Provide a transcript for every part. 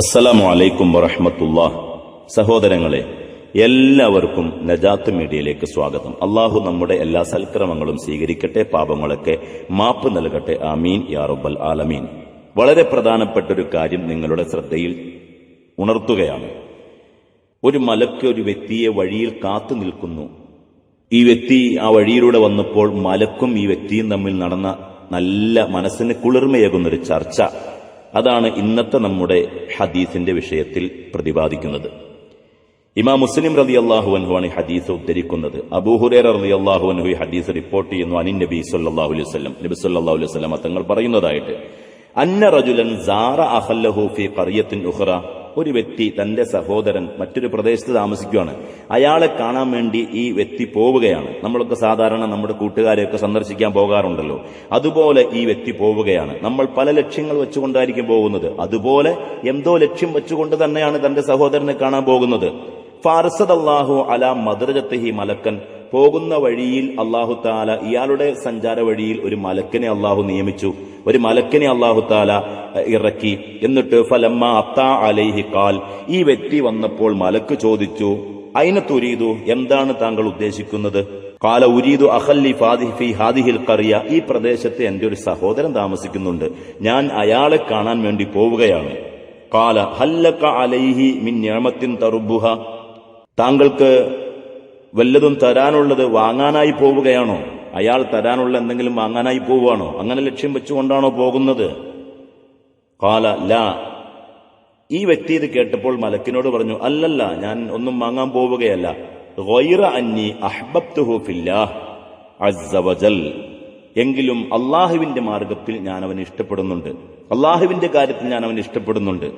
അസ്സലാമു അലൈക്കും വറഹമത്തുള്ള. സഹോദരങ്ങളെ എല്ലാവർക്കും നജാത്ത് മീഡിയയിലേക്ക് സ്വാഗതം. അള്ളാഹു നമ്മുടെ എല്ലാ സൽക്രമങ്ങളും സ്വീകരിക്കട്ടെ പാപങ്ങളൊക്കെ മാപ്പ് നൽകട്ടെ. ആമീൻ യാ റബ്ബൽ ആലമീൻ. വളരെ പ്രധാനപ്പെട്ട ഒരു കാര്യം നിങ്ങളുടെ ശ്രദ്ധയിൽ ഉണർത്തുകയാണ്. ഒരു മലക്ക് ഒരു വ്യക്തിയെ വഴിയിൽ കാത്തു നിൽക്കുന്നു. ഈ വ്യക്തി ആ വഴിയിലൂടെ വന്നപ്പോൾ മലക്കും ഈ വ്യക്തിയും തമ്മിൽ നടന്ന നല്ല മനസ്സിന് കുളിർമയേകുന്നൊരു ചർച്ച. അതാണ് ഇന്നത്തെ നമ്മുടെ ഹദീസിന്റെ വിഷയത്തിൽ പ്രതിപാദിക്കുന്നത്. ഇമാ മുസ്ലിം റതി അള്ളാഹു അൻഹുവാണ് ഈ ഹദീസ് ഉദ്ധരിക്കുന്നത്. അബൂഹുറേർ റതി അള്ളാഹു അൻഹു ഈ ഹദീസ് റിപ്പോർട്ട് ചെയ്യുന്നു. അനിൻ നബി സല്ലാഹു അലൈഹി വസല്ലം നബി സല്ലാഹു അലൈഹി വസല്ലം തങ്ങൾ പറയുന്നതായിട്ട് അന്ന റജുലൻ അഹല്ലഹു ഫി ഖറിയത്തിൻ ഉഖറ. ഒരു വ്യക്തി തന്റെ സഹോദരൻ മറ്റൊരു പ്രദേശത്ത് താമസിക്കുകയാണ് അയാളെ കാണാൻ വേണ്ടി ഈ വ്യക്തി പോവുകയാണ്. നമ്മളൊക്കെ സാധാരണ നമ്മുടെ കൂട്ടുകാരെയൊക്കെ സന്ദർശിക്കാൻ പോകാറുണ്ടല്ലോ. അതുപോലെ ഈ വ്യക്തി പോവുകയാണ്. നമ്മൾ പല ലക്ഷ്യങ്ങൾ വെച്ചുകൊണ്ടായിരിക്കും പോകുന്നത്. അതുപോലെ എന്തോ ലക്ഷ്യം വെച്ചുകൊണ്ട് തന്നെയാണ് തന്റെ സഹോദരനെ കാണാൻ പോകുന്നത്. ഫാർസദ് അള്ളാഹു അല മദ്രജത്തഹി മലക്കൻ. പോകുന്ന വഴിയിൽ അള്ളാഹു താല ഇയാളുടെ സഞ്ചാര വഴിയിൽ ഒരു മലക്കിനെ അള്ളാഹു നിയമിച്ചു. ഒരു മലക്കിനെ അള്ളാഹു താല ഇറക്കി. എന്നിട്ട് ഫലമ്മ അത്താ അലൈഹി കാൽ ഈ വ്യക്തി വന്നപ്പോൾ മലക്ക് ചോദിച്ചു അയിനത്തുരീതു എന്താണ് താങ്കൾ ഉദ്ദേശിക്കുന്നത്? കാല ഉരീദു അഹല്ലി ഫാദിഫി ഹാദിഹിൽ കറിയ ഈ പ്രദേശത്തെ എന്റെ ഒരു സഹോദരൻ താമസിക്കുന്നുണ്ട്. ഞാൻ അയാളെ കാണാൻ വേണ്ടി പോവുകയാണ്. കാല ഹല്ലക്ക അലൈഹി മിൻ ഞാമത്തിൻ തറുബുഹ താങ്കൾക്ക് വല്ലതും തരാനുള്ളത് വാങ്ങാനായി പോവുകയാണോ? അയാൾ തരാനുള്ള എന്തെങ്കിലും വാങ്ങാനായി പോവുകയാണോ? അങ്ങനെ ലക്ഷ്യം വെച്ചുകൊണ്ടാണോ പോകുന്നത്? കാല ലാ ഈ വ്യക്തി ഇത് കേട്ടപ്പോൾ മലക്കിനോട് പറഞ്ഞു അല്ലല്ല ഞാൻ ഒന്നും വാങ്ങാൻ പോവുകയല്ല. അന്നി അഹ്ബബ്തുഹു ഫില്ലാഹ് എങ്കിലും അള്ളാഹുവിന്റെ മാർഗത്തിൽ ഞാൻ അവനെ ഇഷ്ടപ്പെടുന്നുണ്ട്. അള്ളാഹുവിന്റെ കാര്യത്തിൽ ഞാൻ അവനെ ഇഷ്ടപ്പെടുന്നുണ്ട്.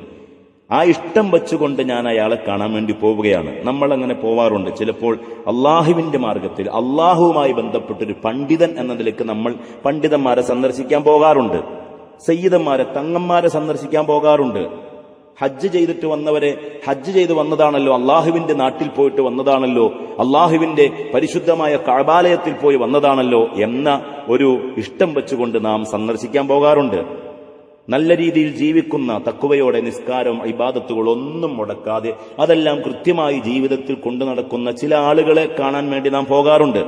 ആ ഇഷ്ടം വെച്ചുകൊണ്ട് ഞാൻ അയാളെ കാണാൻ വേണ്ടി പോവുകയാണ്. നമ്മൾ അങ്ങനെ പോവാറുണ്ട്. ചിലപ്പോൾ അള്ളാഹുവിന്റെ മാർഗത്തിൽ അള്ളാഹുവുമായി ബന്ധപ്പെട്ടൊരു പണ്ഡിതൻ എന്ന നിലയ്ക്ക് നമ്മൾ പണ്ഡിതന്മാരെ സന്ദർശിക്കാൻ പോകാറുണ്ട്. സയ്യിദന്മാരെ തങ്ങന്മാരെ സന്ദർശിക്കാൻ പോകാറുണ്ട്. ഹജ്ജ് ചെയ്തിട്ട് വന്നവരെ ഹജ്ജ് ചെയ്ത് വന്നതാണല്ലോ അള്ളാഹുവിന്റെ നാട്ടിൽ പോയിട്ട് വന്നതാണല്ലോ അള്ളാഹുവിന്റെ പരിശുദ്ധമായ കാബാലയത്തിൽ പോയി വന്നതാണല്ലോ എന്ന ഒരു ഇഷ്ടം വെച്ചുകൊണ്ട് നാം സന്ദർശിക്കാൻ പോകാറുണ്ട്. നല്ല രീതിയിൽ ജീവിക്കുന്ന തക്കുവയോടെ നിസ്കാരം ഇബാദത്തുകൾ ഒന്നും മുടക്കാതെ അതെല്ലാം കൃത്യമായി ജീവിതത്തിൽ കൊണ്ടു നടക്കുന്ന ചില ആളുകളെ കാണാൻ വേണ്ടി നാം പോകാറുണ്ട്.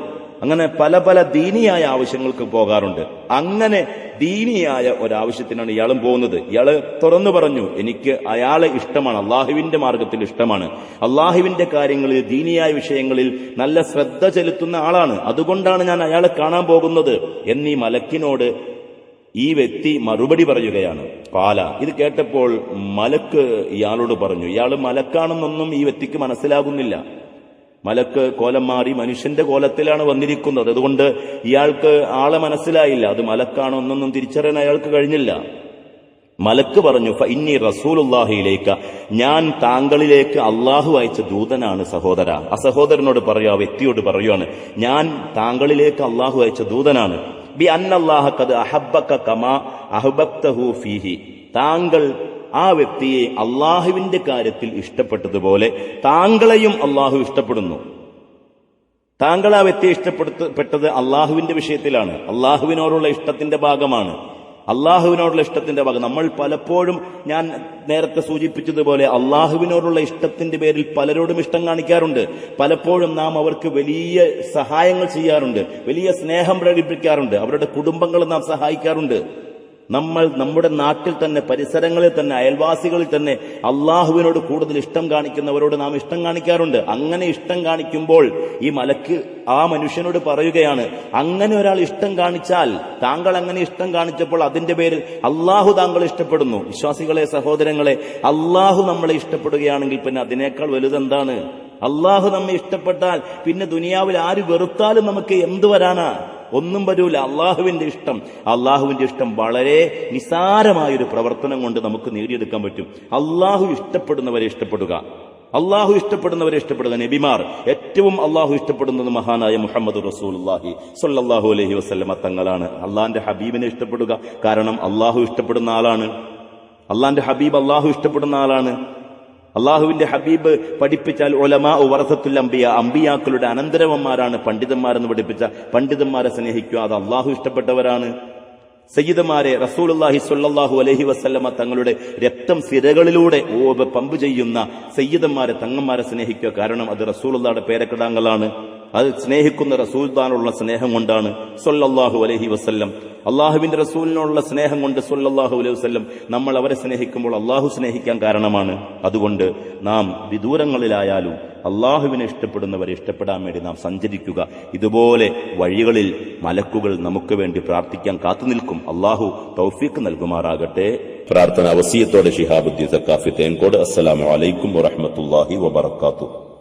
അങ്ങനെ പല പല ദീനിയായ ആവശ്യങ്ങൾക്ക് പോകാറുണ്ട്. അങ്ങനെ ദീനിയായ ഒരാവശ്യത്തിനാണ് ഇയാളും പോകുന്നത്. ഇയാൾ തുറന്നു പറഞ്ഞു എനിക്ക് അയാളെ ഇഷ്ടമാണ് അള്ളാഹുവിന്റെ മാർഗത്തിൽ ഇഷ്ടമാണ്. അള്ളാഹുവിന്റെ കാര്യങ്ങളിൽ ദീനിയായ വിഷയങ്ങളിൽ നല്ല ശ്രദ്ധ ചെലുത്തുന്ന ആളാണ്. അതുകൊണ്ടാണ് ഞാൻ അയാളെ കാണാൻ പോകുന്നത്. എന്നീ മലക്കിനോട് ഈ വ്യക്തി മറുപടി പറയുകയാണ്. പാല ഇത് കേട്ടപ്പോൾ മലക്ക് ഇയാളോട് പറഞ്ഞു ഇയാൾ മലക്കാണെന്നൊന്നും ഈ വ്യക്തിക്ക് മനസ്സിലാകുന്നില്ല. മലക്ക് കോലം മാറി മനുഷ്യന്റെ കോലത്തിലാണ് വന്നിരിക്കുന്നത്. അതുകൊണ്ട് ഇയാൾക്ക് ആളെ മനസ്സിലായില്ല. അത് മലക്കാണോ എന്നൊന്നും തിരിച്ചറിയാൻ അയാൾക്ക് കഴിഞ്ഞില്ല. മലക്ക് പറഞ്ഞു ഇന്നി റസൂലുല്ലാഹിയിലേക്ക് ഞാൻ താങ്കളിലേക്ക് അള്ളാഹു അയച്ച ദൂതനാണ് സഹോദര. ആ സഹോദരനോട് പറയുക ആ വ്യക്തിയോട് പറയുകയാണ് ഞാൻ താങ്കളിലേക്ക് അള്ളാഹു അയച്ച ദൂതനാണ്. ബി അന്നല്ലാഹക്കത് അഹബക്ക കമാ അഹബക്തഹു ഫീഹി. താങ്കൾ ആ വ്യക്തിയെ അള്ളാഹുവിന്റെ കാര്യത്തിൽ ഇഷ്ടപ്പെട്ടതുപോലെ താങ്കളെയും അള്ളാഹു ഇഷ്ടപ്പെടുന്നു. താങ്കൾ ആ വ്യക്തിയെ ഇഷ്ടപ്പെടുത്തപ്പെട്ടത് അള്ളാഹുവിന്റെ വിഷയത്തിലാണ്. അള്ളാഹുവിനോടുള്ള ഇഷ്ടത്തിന്റെ ഭാഗമാണ്. അള്ളാഹുവിനോടുള്ള ഇഷ്ടത്തിന്റെ ഭാഗം. നമ്മൾ പലപ്പോഴും ഞാൻ നേരത്തെ സൂചിപ്പിച്ചതുപോലെ അള്ളാഹുവിനോടുള്ള ഇഷ്ടത്തിന്റെ പേരിൽ പലരോടും ഇഷ്ടം കാണിക്കാറുണ്ട്. പലപ്പോഴും നാം അവർക്ക് വലിയ സഹായങ്ങൾ ചെയ്യാറുണ്ട്. വലിയ സ്നേഹം പ്രകടിപ്പിക്കാറുണ്ട്. അവരുടെ കുടുംബങ്ങൾ നാം സഹായിക്കാറുണ്ട്. നമ്മൾ നമ്മുടെ നാട്ടിൽ തന്നെ പരിസരങ്ങളിൽ തന്നെ അയൽവാസികളിൽ തന്നെ അള്ളാഹുവിനോട് കൂടുതൽ ഇഷ്ടം കാണിക്കുന്നവരോട് നാം ഇഷ്ടം കാണിക്കാറുണ്ട്. അങ്ങനെ ഇഷ്ടം കാണിക്കുമ്പോൾ ഈ മലക്ക് ആ മനുഷ്യനോട് പറയുകയാണ് അങ്ങനെ ഒരാൾ ഇഷ്ടം കാണിച്ചാൽ താങ്കൾ അങ്ങനെ ഇഷ്ടം കാണിച്ചപ്പോൾ അതിന്റെ പേരിൽ അള്ളാഹു താങ്കൾ ഇഷ്ടപ്പെടുന്നു. വിശ്വാസികളെ സഹോദരങ്ങളെ അള്ളാഹു നമ്മളെ ഇഷ്ടപ്പെടുകയാണെങ്കിൽ പിന്നെ അതിനേക്കാൾ വലുതെന്താണ്? അള്ളാഹു നമ്മെ ഇഷ്ടപ്പെട്ടാൽ പിന്നെ ദുനിയാവിൽ ആര് വെറുത്താലും നമുക്ക് എന്തു വരാനാ? ഒന്നും വരൂല. അള്ളാഹുവിന്റെ ഇഷ്ടം. അള്ളാഹുവിന്റെ ഇഷ്ടം വളരെ നിസാരമായൊരു പ്രവർത്തനം കൊണ്ട് നമുക്ക് നേടിയെടുക്കാൻ പറ്റും. അള്ളാഹു ഇഷ്ടപ്പെടുന്നവരെ ഇഷ്ടപ്പെടുക. അള്ളാഹു ഇഷ്ടപ്പെടുന്നവരെ ഇഷ്ടപ്പെടുക. നബിമാർ ഏറ്റവും അള്ളാഹു ഇഷ്ടപ്പെടുന്നത് മഹാനായ മുഹമ്മദ് റസൂൽഹി സൊല്ലാഹു അലഹി വസ്ലമ തങ്ങളാണ്. അള്ളാഹിന്റെ ഹബീബിനെ ഇഷ്ടപ്പെടുക. കാരണം അള്ളാഹു ഇഷ്ടപ്പെടുന്ന ആളാണ്. അള്ളാഹിന്റെ ഹബീബ് അള്ളാഹു ഇഷ്ടപ്പെടുന്ന ആളാണ്. അള്ളാഹുവിന്റെ ഹബീബ് പഠിപ്പിച്ചാൽ ഒലമാ വറസത്തുൽ അമ്പിയ അമ്പിയാക്കളുടെ അനന്തരവന്മാരാണ് പണ്ഡിതന്മാരെന്ന് പഠിപ്പിച്ച പണ്ഡിതന്മാരെ സ്നേഹിക്കുക. അത് അള്ളാഹു ഇഷ്ടപ്പെട്ടവരാണ്. സയ്യിദമാരെ റസൂലുള്ളാഹി സ്വല്ലല്ലാഹു അലഹി വസല്ലമ തങ്ങളുടെ രക്തം സിരകളിലൂടെ പമ്പ് ചെയ്യുന്ന സയ്യിദന്മാരെ തങ്ങന്മാരെ സ്നേഹിക്കുക. കാരണം അത് റസൂലുള്ളായുടെ പേരക്കിടാങ്ങളാണ് അത് സ്നേഹിക്കുന്ന റസൂൽദാനുള്ള സ്നേഹം കൊണ്ടാണ് സൊല്ലാഹു അലഹി വസ്ല്ലം. അള്ളാഹുവിന്റെ റസൂലിനോടുള്ള സ്നേഹം കൊണ്ട് സൊല്ലാഹു അലൈഹി വസ്ല്ലം നമ്മൾ അവരെ സ്നേഹിക്കുമ്പോൾ അള്ളാഹു സ്നേഹിക്കാൻ കാരണമാണ്. അതുകൊണ്ട് നാം വിദൂരങ്ങളിലായാലും അള്ളാഹുവിനെ ഇഷ്ടപ്പെടുന്നവരെ ഇഷ്ടപ്പെടാൻ വേണ്ടി നാം സഞ്ചരിക്കുക. ഇതുപോലെ വഴികളിൽ മലക്കുകൾ നമുക്ക് വേണ്ടി പ്രാർത്ഥിക്കാൻ കാത്തുനിൽക്കും അള്ളാഹു തൗഫീക്ക് നൽകുമാറാകട്ടെ. പ്രാർത്ഥന അവസീയത്തോടെ ഷിഹാബുദ്ദീൻ സക്കാഫി തേൻകോട്. അസ്സലാമു അലൈക്കും വറഹ്മത്തുള്ളാഹി വബറകാതുഹു.